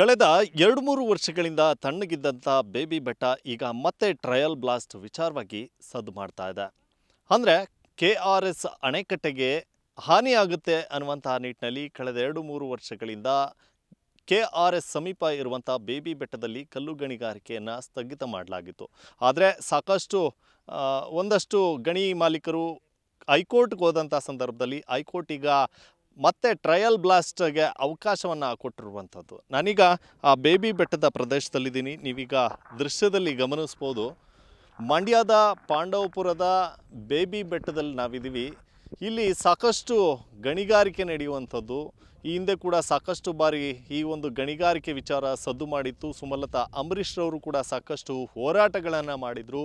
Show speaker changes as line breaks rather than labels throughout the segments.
ಕಳೆದ ಎರಡು ಮೂರು ವರ್ಷಗಳಿಂದ ತಣ್ಣಗಿದ್ದಂಥ ಬೇಬಿ ಬೆಟ್ಟ ಈಗ ಮತ್ತೆ ಟ್ರಯಲ್ ಬ್ಲಾಸ್ಟ್ ವಿಚಾರವಾಗಿ ಸದ್ದು ಮಾಡ್ತಾ ಇದೆ. ಅಂದರೆ ಕೆ ಆರ್ ಎಸ್ ಅಣೆಕಟ್ಟೆಗೆ ಹಾನಿಯಾಗುತ್ತೆ ಅನ್ನುವಂತಹ ನಿಟ್ಟಿನಲ್ಲಿ ಕಳೆದ ಎರಡು ಮೂರು ವರ್ಷಗಳಿಂದ ಕೆ ಆರ್ ಎಸ್ ಸಮೀಪ ಇರುವಂಥ ಬೇಬಿ ಬೆಟ್ಟದಲ್ಲಿ ಕಲ್ಲು ಗಣಿಗಾರಿಕೆಯನ್ನು ಸ್ಥಗಿತ ಮಾಡಲಾಗಿತ್ತು. ಆದರೆ ಸಾಕಷ್ಟು ಒಂದಷ್ಟು ಗಣಿ ಮಾಲೀಕರು ಹೈಕೋರ್ಟ್ಗೆ ಹೋದಂಥ ಸಂದರ್ಭದಲ್ಲಿ ಹೈಕೋರ್ಟ್ ಈಗ ಮತ್ತೆ ಟ್ರಯಲ್ ಬ್ಲಾಸ್ಟ್ಗೆ ಅವಕಾಶವನ್ನು ಕೊಟ್ಟಿರುವಂಥದ್ದು. ನಾನೀಗ ಆ ಬೇಬಿ ಬೆಟ್ಟದ ಪ್ರದೇಶದಲ್ಲಿದ್ದೀನಿ. ನೀವೀಗ ದೃಶ್ಯದಲ್ಲಿ ಗಮನಿಸ್ಬೋದು. ಮಂಡ್ಯದ ಪಾಂಡವಪುರದ ಬೇಬಿ ಬೆಟ್ಟದಲ್ಲಿ ನಾವಿದ್ದೀವಿ. ಇಲ್ಲಿ ಸಾಕಷ್ಟು ಗಣಿಗಾರಿಕೆ ನಡೆಯುವಂಥದ್ದು. ಈ ಹಿಂದೆ ಕೂಡ ಸಾಕಷ್ಟು ಬಾರಿ ಈ ಒಂದು ಗಣಿಗಾರಿಕೆ ವಿಚಾರ ಸದ್ದು ಮಾಡಿತ್ತು. ಸುಮಲತಾ ಅಂಬರೀಷ್ ರವರು ಕೂಡ ಸಾಕಷ್ಟು ಹೋರಾಟಗಳನ್ನು ಮಾಡಿದರು.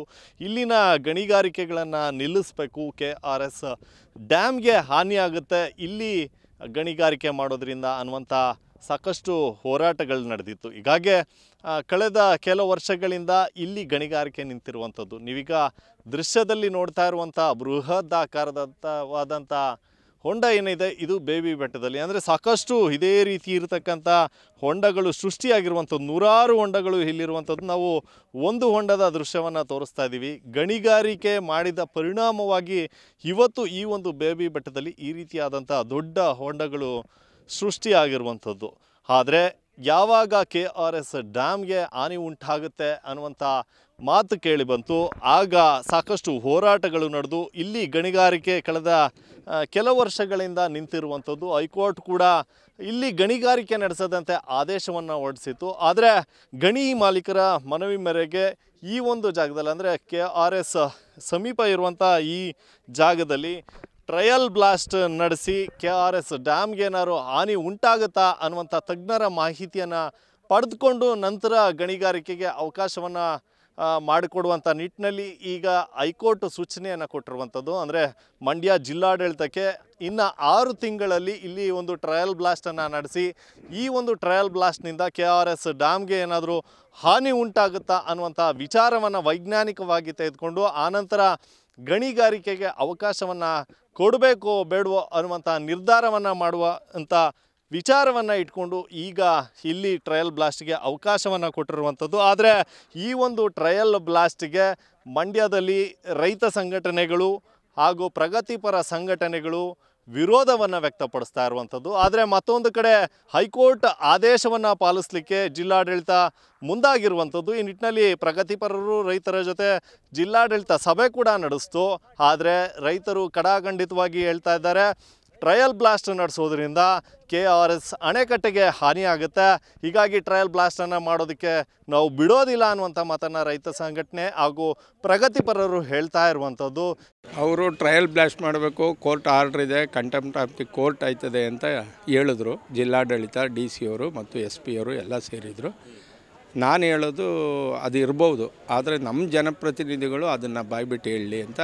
ಇಲ್ಲಿನ ಗಣಿಗಾರಿಕೆಗಳನ್ನು ನಿಲ್ಲಿಸಬೇಕು. ಕೆ ಆರ್ ಎಸ್ ಡ್ಯಾಮ್ಗೆ ಹಾನಿಯಾಗುತ್ತೆ. ಇಲ್ಲಿ ಗಣಿಗಾರಿಕೆ ಮಾಡೋದ್ರಿಂದ ಅನ್ನುವಂಥ ಸಾಕಷ್ಟು ಹೋರಾಟಗಳು ನಡೆದಿತ್ತು. ಹೀಗಾಗಿ ಕಳೆದ ಕೆಲವು ವರ್ಷಗಳಿಂದ ಇಲ್ಲಿ ಗಣಿಗಾರಿಕೆ ನಿಂತಿರುವಂಥದ್ದು. ನೀವೀಗ ದೃಶ್ಯದಲ್ಲಿ ನೋಡ್ತಾ ಇರುವಂಥ ಬೃಹತ್ ಆಕಾರದಂಥವಾದಂಥ ಹೊಂಡ ಏನಿದೆ, ಇದು ಬೇಬಿ ಬೆಟ್ಟದಲ್ಲಿ. ಅಂದರೆ ಸಾಕಷ್ಟು ಇದೇ ರೀತಿ ಇರತಕ್ಕಂಥ ಹೊಂಡಗಳು ಸೃಷ್ಟಿಯಾಗಿರುವಂಥದ್ದು, ನೂರಾರು ಹೊಂಡಗಳು ಇಲ್ಲಿರುವಂಥದ್ದು. ನಾವು ಒಂದು ಹೊಂಡದ ದೃಶ್ಯವನ್ನು ತೋರಿಸ್ತಾ ಇದ್ದೀವಿ. ಗಣಿಗಾರಿಕೆ ಮಾಡಿದ ಪರಿಣಾಮವಾಗಿ ಇವತ್ತು ಈ ಒಂದು ಬೇಬಿ ಬೆಟ್ಟದಲ್ಲಿ ಈ ರೀತಿಯಾದಂಥ ದೊಡ್ಡ ಹೊಂಡಗಳು ಸೃಷ್ಟಿಯಾಗಿರುವಂಥದ್ದು. ಆದರೆ ಯಾವಾಗ ಕೆ ಆರ್ ಎಸ್ ಡ್ಯಾಮ್ಗೆ ಹಾನಿ ಉಂಟಾಗುತ್ತೆ ಅನ್ನುವಂಥ ಮಾತು ಕೇಳಿ ಬಂತು. ಆಗ ಸಾಕಷ್ಟು ಹೋರಾಟಗಳು ನಡೆದು ಇಲ್ಲಿ ಗಣಿಗಾರಿಕೆ ಕಳೆದ ಕೆಲ ವರ್ಷಗಳಿಂದ ನಿಂತಿರುವಂಥದ್ದು. ಹೈಕೋರ್ಟ್ ಕೂಡ ಇಲ್ಲಿ ಗಣಿಗಾರಿಕೆ ನಡೆಸದಂತೆ ಆದೇಶವನ್ನು ಹೊರಡಿಸಿತ್ತು. ಆದರೆ ಗಣಿ ಮಾಲೀಕರ ಮನವಿ ಮೇರೆಗೆ ಈ ಒಂದು ಜಾಗದಲ್ಲಿ ಅಂದರೆ ಕೆ ಆರ್ ಎಸ್ ಸಮೀಪ ಇರುವಂಥ ಈ ಜಾಗದಲ್ಲಿ ಟ್ರಯಲ್ ಬ್ಲಾಸ್ಟ್ ನಡೆಸಿ ಕೆ ಆರ್ ಎಸ್ ಡ್ಯಾಮ್ಗೆ ಏನಾದ್ರು ಹಾನಿ ಉಂಟಾಗುತ್ತಾ ಅನ್ನುವಂಥ ತಜ್ಞರ ಮಾಹಿತಿಯನ್ನು ಪಡೆದುಕೊಂಡು ನಂತರ ಗಣಿಗಾರಿಕೆಗೆ ಅವಕಾಶವನ್ನು ಮಾಡಿಕೊಡುವಂಥ ನಿಟ್ಟಿನಲ್ಲಿ ಈಗ ಹೈಕೋರ್ಟ್ ಸೂಚನೆಯನ್ನು ಕೊಟ್ಟಿರುವಂಥದ್ದು ಅಂದರೆ ಮಂಡ್ಯ ಜಿಲ್ಲಾಡಳಿತಕ್ಕೆ ಇನ್ನು ಆರು ತಿಂಗಳಲ್ಲಿ ಇಲ್ಲಿ ಒಂದು ಟ್ರಯಲ್ ಬ್ಲಾಸ್ಟನ್ನು ನಡೆಸಿ, ಈ ಒಂದು ಟ್ರಯಲ್ ಬ್ಲಾಸ್ಟ್ನಿಂದ ಕೆ ಆರ್ ಎಸ್ ಡ್ಯಾಮ್ಗೆ ಏನಾದರೂ ಹಾನಿ ಉಂಟಾಗುತ್ತಾ ಅನ್ನುವಂಥ ವಿಚಾರವನ್ನು ವೈಜ್ಞಾನಿಕವಾಗಿ ತೆಗೆದುಕೊಂಡು, ಆನಂತರ ಗಣಿಗಾರಿಕೆಗೆ ಅವಕಾಶವನ್ನು ಕೊಡಬೇಕೋ ಬೇಡವೋ ಅನ್ನುವಂಥ ನಿರ್ಧಾರವನ್ನು ಮಾಡುವ ಅಂತ ವಿಚಾರವನ್ನು ಇಟ್ಕೊಂಡು ಈಗ ಇಲ್ಲಿ ಟ್ರಯಲ್ ಬ್ಲಾಸ್ಟ್ಗೆ ಅವಕಾಶವನ್ನು ಕೊಟ್ಟಿರುವಂಥದ್ದು. ಆದರೆ ಈ ಒಂದು ಟ್ರಯಲ್ ಬ್ಲಾಸ್ಟ್ಗೆ ಮಂಡ್ಯದಲ್ಲಿ ರೈತ ಸಂಘಟನೆಗಳು ಹಾಗೂ ಪ್ರಗತಿಪರ ಸಂಘಟನೆಗಳು ವಿರೋಧವನ್ನು ವ್ಯಕ್ತಪಡಿಸ್ತಾ ಇರುವಂಥದ್ದು. ಆದರೆ ಮತ್ತೊಂದು ಕಡೆ ಹೈಕೋರ್ಟ್ ಆದೇಶವನ್ನು ಪಾಲಿಸಲಿಕ್ಕೆ ಜಿಲ್ಲಾಡಳಿತ ಮುಂದಾಗಿರುವಂಥದ್ದು. ಈ ನಿಟ್ಟಿನಲ್ಲಿ ಪ್ರಗತಿಪರರು ರೈತರ ಜೊತೆ ಜಿಲ್ಲಾಡಳಿತ ಸಭೆ ಕೂಡ ನಡೆಸ್ತು. ಆದರೆ ರೈತರು ಕಡಾಖಂಡಿತವಾಗಿ ಹೇಳ್ತಾ ಇದ್ದಾರೆ ಟ್ರಯಲ್ ಬ್ಲಾಸ್ಟ್ ನಡೆಸೋದ್ರಿಂದ ಕೆ ಆರ್ ಎಸ್ ಅಣೆಕಟ್ಟೆಗೆ ಹಾನಿಯಾಗುತ್ತೆ. ಹೀಗಾಗಿ ಟ್ರಯಲ್ ಬ್ಲಾಸ್ಟನ್ನು ಮಾಡೋದಕ್ಕೆ ನಾವು ಬಿಡೋದಿಲ್ಲ ಅನ್ನುವಂಥ ಮಾತನ್ನು ರೈತ ಸಂಘಟನೆ ಹಾಗೂ ಪ್ರಗತಿಪರರು ಹೇಳ್ತಾ ಇರುವಂಥದ್ದು.
ಅವರು ಟ್ರಯಲ್ ಬ್ಲಾಸ್ಟ್ ಮಾಡಬೇಕು, ಕೋರ್ಟ್ ಆರ್ಡ್ರ್ ಇದೆ, ಕಂಟೆಂಪ್ಟ್ ಆಫ್ ದಿ ಕೋರ್ಟ್ ಆಯ್ತದೆ ಅಂತ ಹೇಳಿದ್ರು. ಜಿಲ್ಲಾಡಳಿತ, ಡಿ ಸಿ ಅವರು ಮತ್ತು ಎಸ್ ಪಿ ಅವರು ಎಲ್ಲ ಸೇರಿದರು. ನಾನು ಹೇಳೋದು ಅದು ಇರ್ಬೋದು, ಆದರೆ ನಮ್ಮ ಜನಪ್ರತಿನಿಧಿಗಳು ಅದನ್ನು ಬಾಯ್ಬಿಟ್ಟು ಹೇಳಲಿ ಅಂತ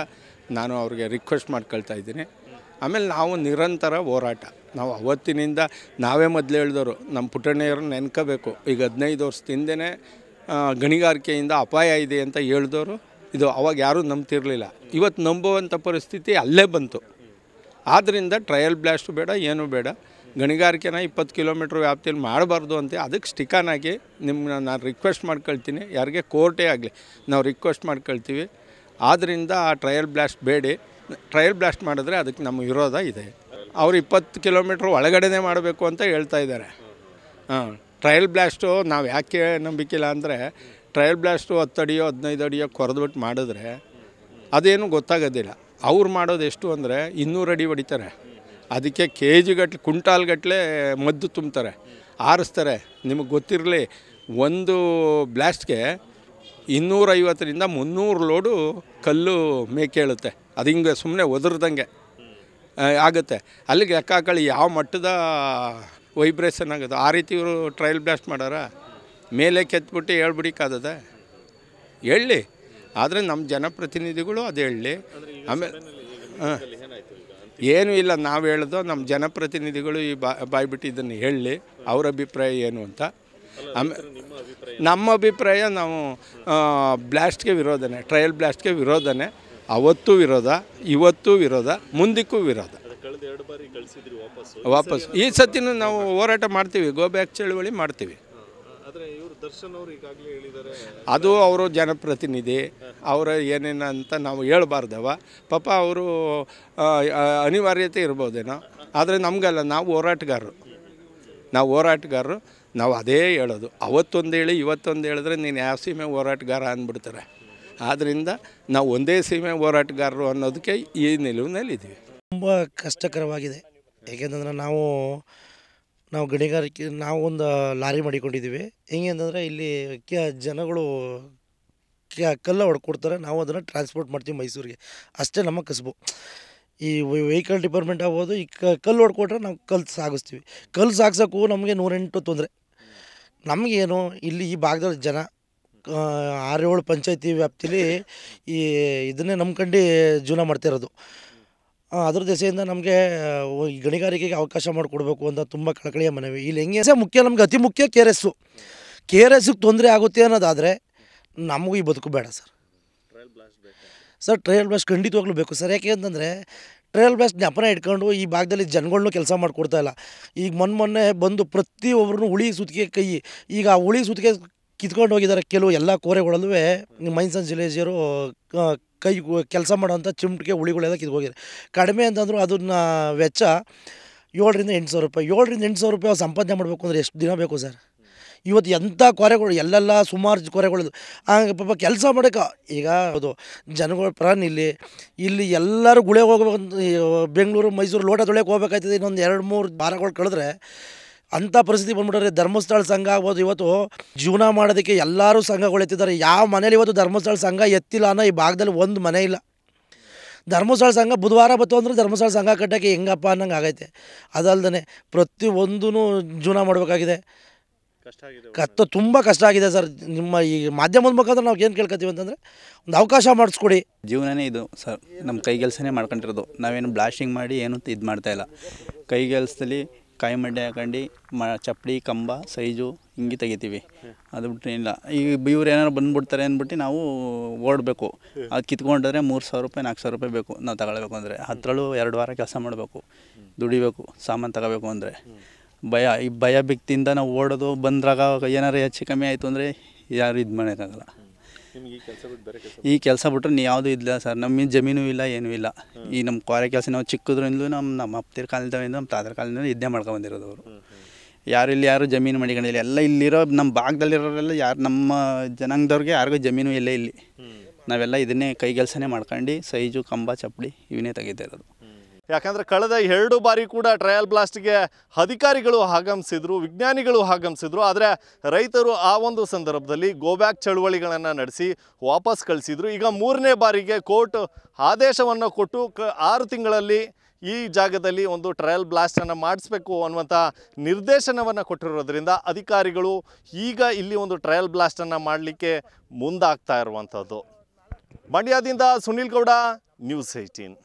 ನಾನು ಅವ್ರಿಗೆ ರಿಕ್ವೆಸ್ಟ್ ಮಾಡ್ಕೊಳ್ತಾ ಇದ್ದೀನಿ. ಆಮೇಲೆ ನಾವು ನಿರಂತರ ಹೋರಾಟ. ನಾವು ಅವತ್ತಿನಿಂದ ನಾವೇ ಮೊದಲು ಹೇಳಿದವರು ನಮ್ಮ ಪುಟ್ಟಣ್ಣಯ್ಯವ್ರನ್ನ ನೆನ್ಕೋಬೇಕು. ಈಗ ಹದಿನೈದು ವರ್ಷದಿಂದನೇ ಗಣಿಗಾರಿಕೆಯಿಂದ ಅಪಾಯ ಇದೆ ಅಂತ ಹೇಳಿದವರು ಇದು ಅವಾಗ ಯಾರೂ ನಂಬ್ತಿರಲಿಲ್ಲ. ಇವತ್ತು ನಂಬುವಂಥ ಪರಿಸ್ಥಿತಿ ಅಲ್ಲೇ ಬಂತು. ಆದ್ದರಿಂದ ಟ್ರಯಲ್ ಬ್ಲಾಸ್ಟ್ ಬೇಡ, ಏನೂ ಬೇಡ. ಗಣಿಗಾರಿಕೆನ ಇಪ್ಪತ್ತು ಕಿಲೋಮೀಟ್ರ್ ವ್ಯಾಪ್ತಿಯಲ್ಲಿ ಮಾಡಬಾರ್ದು ಅಂತ ಅದಕ್ಕೆ ಸ್ಟಿಕಾನಾಗಿ ನಿಮ್ಮನ್ನ ನಾನು ರಿಕ್ವೆಸ್ಟ್ ಮಾಡ್ಕೊಳ್ತೀನಿ. ಯಾರಿಗೆ ಕೋರ್ಟೇ ಆಗಲಿ, ನಾವು ರಿಕ್ವೆಸ್ಟ್ ಮಾಡ್ಕೊಳ್ತೀವಿ. ಆದ್ದರಿಂದ ಆ ಟ್ರಯಲ್ ಬ್ಲಾಸ್ಟ್ ಬೇಡಿ. ಟ್ರಯಲ್ ಬ್ಲಾಸ್ಟ್ ಮಾಡಿದ್ರೆ ಅದಕ್ಕೆ ನಮ್ಮ ವಿರೋಧ ಇದೆ. ಅವರು ಇಪ್ಪತ್ತು ಕಿಲೋಮೀಟ್ರ್ ಒಳಗಡೆನೇ ಮಾಡಬೇಕು ಅಂತ ಹೇಳ್ತಾ ಇದ್ದಾರೆ. ಹಾಂ, ಟ್ರಯಲ್ ಬ್ಲಾಸ್ಟು ನಾವು ಯಾಕೆ ನಂಬಿಕಿಲ್ಲ ಅಂದರೆ ಟ್ರಯಲ್ ಬ್ಲಾಸ್ಟು ಹತ್ತು ಅಡಿಯೋ ಹದಿನೈದು ಅಡಿಯೋ ಕೊರೆದ್ಬಿಟ್ಟು ಮಾಡಿದ್ರೆ ಅದೇನು ಗೊತ್ತಾಗೋದಿಲ್ಲ. ಅವ್ರು ಮಾಡೋದು ಎಷ್ಟು ಅಂದರೆ ಇನ್ನೂರು ಅಡಿ ಹೊಡಿತಾರೆ. ಅದಕ್ಕೆ ಕೆ ಜಿಗಟ್ಲೆ ಕುಂಟಾಲ್ಗಟ್ಟಲೆ ಮದ್ದು ತುಂಬ್ತಾರೆ. ಆರಿಸ್ತಾರೆ. ನಿಮಗೆ ಗೊತ್ತಿರಲಿ, ಒಂದು ಬ್ಲಾಸ್ಟ್ಗೆ ಇನ್ನೂರೈವತ್ತರಿಂದ ಮುನ್ನೂರು ಲೋಡು ಕಲ್ಲು ಮೇಕೇಳುತ್ತೆ. ಅದು ಹಿಂಗೆ ಸುಮ್ಮನೆ ಒದರ್ದಂಗೆ ಆಗುತ್ತೆ. ಅಲ್ಲಿಗೆ ಲೆಕ್ಕ ಹಾಕೊಳ್ಳಿ ಯಾವ ಮಟ್ಟದ ವೈಬ್ರೇಷನ್ ಆಗುತ್ತೆ. ಆ ರೀತಿ ಇವರು ಟ್ರಯಲ್ ಬ್ಲಾಸ್ಟ್ ಮಾಡಾರ. ಮೇಲೆ ಕೆತ್ಬಿಟ್ಟು ಹೇಳ್ಬಿಡಿಕ್ಕಾದದ. ಹೇಳಿ. ಆದರೆ ನಮ್ಮ ಜನಪ್ರತಿನಿಧಿಗಳು ಅದು ಹೇಳಲಿ ಆಮೇಲೆ ಹಾಂ. ಏನೂ ಇಲ್ಲ ನಾವು ಹೇಳೋದು ನಮ್ಮ ಜನಪ್ರತಿನಿಧಿಗಳು ಈ ಬಾ ಬಾಯ್ಬಿಟ್ಟು ಇದನ್ನು ಹೇಳಲಿ ಅವ್ರ ಅಭಿಪ್ರಾಯ ಏನು ಅಂತ. ಆಮೇಲೆ ನಮ್ಮ ಅಭಿಪ್ರಾಯ ನಾವು ಬ್ಲಾಸ್ಟ್ಗೆ ವಿರೋಧನೆ ಟ್ರಯಲ್ ಬ್ಲಾಸ್ಟ್ಗೆ ವಿರೋಧನೆ. ಅವತ್ತು ವಿರೋಧ, ಇವತ್ತು ವಿರೋಧ, ಮುಂದಕ್ಕೂ ವಿರೋಧ.
ವಾಪಸ್.
ಈ ಸತಿನೂ ನಾವು ಹೋರಾಟ ಮಾಡ್ತೀವಿ ಗೋ ಬ್ಯಾಕ್ ಚಳುವಳಿ ಮಾಡ್ತೀವಿ. ಅದು ಅವರು ಜನಪ್ರತಿನಿಧಿ, ಅವರ ಏನೇನು ಅಂತ ನಾವು ಹೇಳಬಾರ್ದವ. ಪಾಪ ಅವರು ಅನಿವಾರ್ಯತೆ ಇರ್ಬೋದೇನೋ. ಆದರೆ ನಮಗಲ್ಲ, ನಾವು ಹೋರಾಟಗಾರರು. ನಾವು ಹೋರಾಟಗಾರರು, ನಾವು ಅದೇ ಹೇಳೋದು. ಅವತ್ತೊಂದು ಹೇಳಿ ಇವತ್ತೊಂದು ಹೇಳಿದ್ರೆ ನೀನು ಯಾವ ಸೀಮೆ ಹೋರಾಟಗಾರ ಅಂದ್ಬಿಡ್ತಾರೆ. ಆದ್ದರಿಂದ ನಾವು ಒಂದೇ ಸೀಮೆ ಹೋರಾಟಗಾರರು ಅನ್ನೋದಕ್ಕೆ ಈ ನಿಲುವಿನಲ್ಲಿದ್ದೀವಿ.
ತುಂಬ ಕಷ್ಟಕರವಾಗಿದೆ. ಏಕೆಂತಂದ್ರೆ ನಾವು ನಾವು ಗಣಿಗಾರಿಕೆ, ನಾವು ಒಂದು ಲಾರಿ ಮಾಡಿಕೊಂಡಿದ್ದೀವಿ. ಹೆಂಗೆ ಅಂತಂದರೆ ಇಲ್ಲಿ ಕೆ ಜನಗಳು ಕಲ್ಲ ಹೊಡ್ಕೊಡ್ತಾರೆ. ನಾವು ಅದನ್ನು ಟ್ರಾನ್ಸ್ಪೋರ್ಟ್ ಮಾಡ್ತೀವಿ ಮೈಸೂರಿಗೆ. ಅಷ್ಟೇ ನಮ್ಮ ಕಸಬು. ಈ ವೆಹಿಕಲ್ ಡಿಪಾರ್ಟ್ಮೆಂಟ್ ಆಗ್ಬೋದು, ಈ ಕಲ್ಲು ಹೊಡ್ಕೊಟ್ರೆ ನಾವು ಕಲ್ಲು ಸಾಗಿಸ್ತೀವಿ. ಕಲ್ಲು ಸಾಗಿಸೋಕ್ಕೂ ನಮಗೆ ನೂರೆಂಟು ತೊಂದರೆ. ನಮಗೇನು, ಇಲ್ಲಿ ಈ ಭಾಗದಲ್ಲಿ ಜನ ಆರು ಏಳು ಪಂಚಾಯತಿ ವ್ಯಾಪ್ತಿಲಿ ಈ ಇದನ್ನೇ ನಂಬ್ಕೊಂಡು ಜೀವನ ಮಾಡ್ತಿರೋದು. ಅದ್ರ ದೆಸೆಯಿಂದ ನಮಗೆ ಗಣಿಗಾರಿಕೆಗೆ ಅವಕಾಶ ಮಾಡಿಕೊಡ್ಬೇಕು ಅಂತ ತುಂಬ ಕಳಕಳಿಯ ಮನವಿ. ಇಲ್ಲಿ ಹೆಂಗೆ ಮುಖ್ಯ, ನಮ್ಗೆ ಅತಿ ಮುಖ್ಯ K R S. K R ಎಸ್ಸಿಗೆ ತೊಂದರೆ ಆಗುತ್ತೆ ಅನ್ನೋದಾದರೆ ನಮಗೂ ಈ ಬದುಕು ಬೇಡ ಸರ್. ಸರ್, ಟ್ರಯಲ್ ಬ್ಲಾಸ್ಟ್ ಖಂಡಿತವಾಗ್ಲೂ ಬೇಕು ಸರ್. ಯಾಕೆ ಅಂತಂದರೆ ಟ್ರಯಲ್ ಬ್ಲಾಸ್ಟ್ ಜ್ಞಾಪನ ಇಟ್ಕೊಂಡು ಈ ಭಾಗದಲ್ಲಿ ಜನಗಳ್ನೂ ಕೆಲಸ ಮಾಡಿಕೊಡ್ತಾ ಇಲ್ಲ. ಈಗ ಮೊನ್ನೆ ಮೊನ್ನೆ ಬಂದು ಪ್ರತಿಯೊಬ್ಬರನ್ನು ಹುಳಿ ಸುತ್ತಿಗೆ ಕೈ, ಈಗ ಆ ಹುಳಿ ಸುತ್ತಿಗೆ ಕಿತ್ಕೊಂಡು ಹೋಗಿದ್ದಾರೆ ಕೆಲವು ಎಲ್ಲ ಕೋರೆಗಳಲ್ಲೂ ಮೈನ್ಸನ್ ಜಿಲೇಜಿಯರು ಕೈ ಕೆಲಸ ಮಾಡೋಂಥ ಚಿಮ್ಟಿಗೆ ಉಳಿಗಳೆಲ್ಲ ಕಿತ್ಕೋಗಿದೆ ಕಡಿಮೆ ಅಂತಂದ್ರು ಅದನ್ನ ವೆಚ್ಚ ಏಳರಿಂದ ಎಂಟು ಸಾವಿರ ರೂಪಾಯಿ. ಏಳರಿಂದ ಎಂಟು ಸಾವಿರ ರೂಪಾಯಿ ಸಂಪಾದನೆ ಮಾಡಬೇಕು ಅಂದರೆ ಎಷ್ಟು ದಿನ ಬೇಕು ಸರ್? ಇವತ್ತು ಎಂಥ ಕೊರೆಗಳು, ಎಲ್ಲೆಲ್ಲ ಸುಮಾರು ಕೊರೆಗಳು. ಹಾಗೆ ಪಾಪ ಕೆಲಸ ಮಾಡೋಕೆ ಈಗ ಅದು ಜನಗಳ ಪ್ರಾಣ ಇಲ್ಲಿ. ಇಲ್ಲಿ ಎಲ್ಲರೂ ಗುಳೆ ಹೋಗ್ಬೇಕಂತ ಬೆಂಗಳೂರು, ಮೈಸೂರು ಲೋಟ ತೊಳೆಯೋಕೆ ಹೋಗ್ಬೇಕಾಯ್ತದೆ ಇನ್ನೊಂದು ಎರಡು ಮೂರು ವಾರಗಳು ಕಳೆದ್ರೆ ಅಂಥ ಪರಿಸ್ಥಿತಿ ಬಂದ್ಬಿಟ್ರೆ ಧರ್ಮಸ್ಥಳ ಸಂಘ ಆಗ್ಬೋದು. ಇವತ್ತು ಜೀವನ ಮಾಡೋದಕ್ಕೆ ಎಲ್ಲರೂ ಸಂಘಗಳು ಎತ್ತಿದ್ದಾರೆ ಯಾವ ಮನೇಲಿ ಇವತ್ತು ಧರ್ಮಸ್ಥಳ ಸಂಘ ಎತ್ತಿಲ್ಲ ಅನ್ನೋ ಈ ಭಾಗದಲ್ಲಿ ಒಂದು ಮನೆ ಇಲ್ಲ. ಧರ್ಮಸ್ಥಳ ಸಂಘ ಬುಧವಾರ ಬತ್ತು ಅಂದರೆ ಧರ್ಮಸ್ಥಳ ಸಂಘ ಕಟ್ಟೋಕ್ಕೆ ಹೆಂಗಪ್ಪ ಅನ್ನಂಗೆ ಆಗೈತೆ. ಅದಲ್ದೇ ಪ್ರತಿಯೊಂದೂ ಜೀವನ ಮಾಡಬೇಕಾಗಿದೆ.
ಕಷ್ಟ ಆಗಿದೆ
ಕತ್ತ ತುಂಬ ಕಷ್ಟ ಆಗಿದೆ ಸರ್. ನಿಮ್ಮ ಈ ಮಾಧ್ಯಮದ ಮುಖಾಂತರ ನಾವು ಏನು ಕೇಳ್ಕೊತೀವಿ ಅಂತಂದರೆ ಒಂದು ಅವಕಾಶ ಮಾಡಿಸ್ಕೊಡಿ.
ಜೀವನನೇ ಇದು ಸರ್. ನಮ್ಮ ಕೈಗೆಲ್ಸನೇ ಕೆಲಸನೇ ಮಾಡ್ಕೊಂಡಿರೋದು. ನಾವೇನು ಬ್ಲಾಸ್ಟಿಂಗ್ ಮಾಡಿ ಏನು ಇದು ಮಾಡ್ತಾಯಿಲ್ಲ ಕೈ ಕೆಲಸದಲ್ಲಿ ಕಾಯಿ ಮಡ್ಡೆ ಹಾಕೊಂಡು, ಮ, ಚಪ್ಪಡಿ, ಕಂಬ, ಸೈಜು ಹಿಂಗೆ ತೆಗಿತೀವಿ. ಅದು ಬಿಟ್ಟರೆ ಇಲ್ಲ. ಈಗ ಇವ್ರು ಏನಾರು ಬಂದ್ಬಿಡ್ತಾರೆ ಅಂದ್ಬಿಟ್ಟು ನಾವು ಓಡಬೇಕು. ಅದು ಕಿತ್ಕೊಂಡ್ರೆ ಮೂರು ಸಾವಿರ ರೂಪಾಯಿ, ನಾಲ್ಕು ಸಾವಿರ ರೂಪಾಯಿ ಬೇಕು ನಾವು ತಗೊಳ್ಬೇಕು ಅಂದರೆ. ಹತ್ತರಲ್ಲೂ ಎರಡು ವಾರ ಕೆಲಸ ಮಾಡಬೇಕು. ದುಡಿಬೇಕು, ಸಾಮಾನು ತಗೋಬೇಕು ಅಂದರೆ. ಭಯ, ಈ ಭಯ ಬಿಕ್ತಿಂದ ನಾವು ಓಡೋದು ಬಂದ್ರಾಗ ಏನಾರು ಹೆಚ್ಚು ಕಮ್ಮಿ ಆಯಿತು ಅಂದರೆ ಯಾರು ಇದು ಮಾಡೋಕ್ಕಾಗಲ್ಲ.
ಈ ಕೆಲಸ
ಬಿಟ್ರೆ ನೀವು ಯಾವುದೂ ಇಲ್ಲ ಸರ್? ನಮ್ಮ ಜಮೀನು ಇಲ್ಲ ಏನೂ ಇಲ್ಲ. ಈ ನಮ್ಮ ಕ್ವಾರೆ ಕೆಲಸ ನಾವು ಚಿಕ್ಕದ್ರಿಂದಲೂ ನಮ್ಮ ನಮ್ಮ ಅಪ್ತಿರ ಕಾಲದಿಂದ ನಮ್ಮ ತಾತರ ಕಾಲದಿಂದ ಇದ್ದೇ ಮಾಡ್ಕೊಂಡು ಬಂದಿರೋದು ಅವರು. ಯಾರು ಇಲ್ಲಿ ಯಾರು ಜಮೀನು ಮಡಿಕೊಂಡಿಲ್ಲ. ಎಲ್ಲ ಇಲ್ಲಿರೋ ನಮ್ಮ ಭಾಗದಲ್ಲಿರೋರೆಲ್ಲ ಯಾರು ನಮ್ಮ ಜನಾಂಗದವ್ರಿಗೆ ಯಾರಿಗೂ ಜಮೀನು ಇಲ್ಲ ಇಲ್ಲಿ. ನಾವೆಲ್ಲ ಇದನ್ನೇ ಕೈ ಕೆಲಸನೇ ಮಾಡ್ಕೊಂಡು ಸೈಜು ಕಂಬ ಚಪ್ಪಡಿ ಇವನ್ನೇ ತೆಗಿತಾ ಇರೋದು.
ಯಾಕಂದ್ರೆ ಕಳೆದ ಎರಡು ಬಾರಿ ಕೂಡ ಟ್ರಯಲ್ ಬ್ಲಾಸ್ಟ್ಗೆ ಅಧಿಕಾರಿಗಳು ಆಗಮಿಸಿದ್ರು, ವಿಜ್ಞಾನಿಗಳು ಆಗಮಿಸಿದ್ರು, ಆದರೆ ರೈತರು ಆ ಒಂದು ಸಂದರ್ಭದಲ್ಲಿ ಗೋಬ್ಯಾಕ್ ಚಳುವಳಿಗಳನ್ನು ನಡೆಸಿ ವಾಪಸ್ ಕಳಿಸಿದ್ರು. ಈಗ ಮೂರನೇ ಬಾರಿಗೆ ಕೋರ್ಟ್ ಆದೇಶವನ್ನು ಕೊಟ್ಟು ಕ ಆರು ತಿಂಗಳಲ್ಲಿ ಈ ಜಾಗದಲ್ಲಿ ಒಂದು ಟ್ರಯಲ್ ಬ್ಲಾಸ್ಟನ್ನು ಮಾಡಿಸ್ಬೇಕು ಅನ್ನುವಂಥ ನಿರ್ದೇಶನವನ್ನು ಕೊಟ್ಟಿರೋದ್ರಿಂದ ಅಧಿಕಾರಿಗಳು ಈಗ ಇಲ್ಲಿ ಒಂದು ಟ್ರಯಲ್ ಬ್ಲಾಸ್ಟನ್ನು ಮಾಡಲಿಕ್ಕೆ ಮುಂದಾಗ್ತಾ ಇರುವಂಥದ್ದು. ಮಂಡ್ಯದಿಂದ ಸುನಿಲ್ ಗೌಡ, ನ್ಯೂಸ್ ಏಯ್ಟೀನ್.